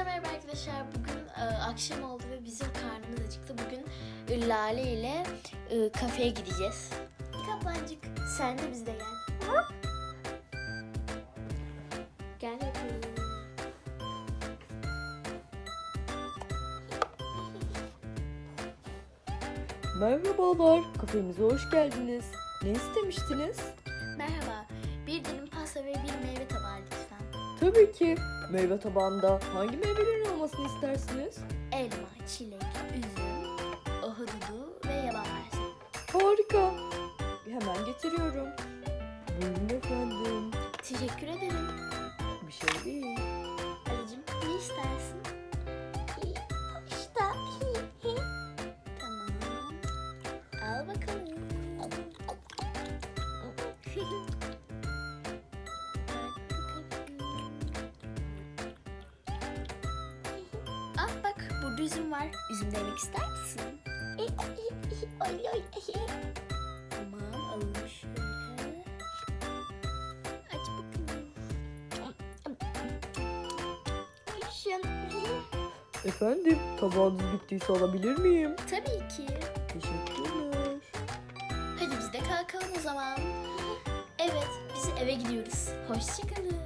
Hepinize merhaba arkadaşlar. Bugün e, akşam oldu ve bizim karnımız acıktı. Bugün e, Lale ile e, kafeye gideceğiz. Kaplancık sen de bizde gel. Gel bakalım. Merhabalar, kafemize hoş geldiniz. Ne istemiştiniz? Merhaba. Bir dilim pasta ve bir meyve tabağı lütfen. Tabii ki. Meyve tabağında hangi meyvelerin olmasını istersiniz? Elma, çilek, üzüm, ahududu ve yaban mersini. Harika. Hemen getiriyorum. Buyurun efendim. Teşekkür ederim. Bir şey değil. Alicim ne istersin? İşte. tamam. Al bakalım. Burada üzüm var. Üzüm demek ister misin? Tamam alalım şöyle. Aç bakalım. Efendim, tabağınız bittiyse alabilir miyim? Tabii ki. Teşekkürler. Hadi biz de kalkalım o zaman. Evet, biz eve gidiyoruz. Hoşçakalın.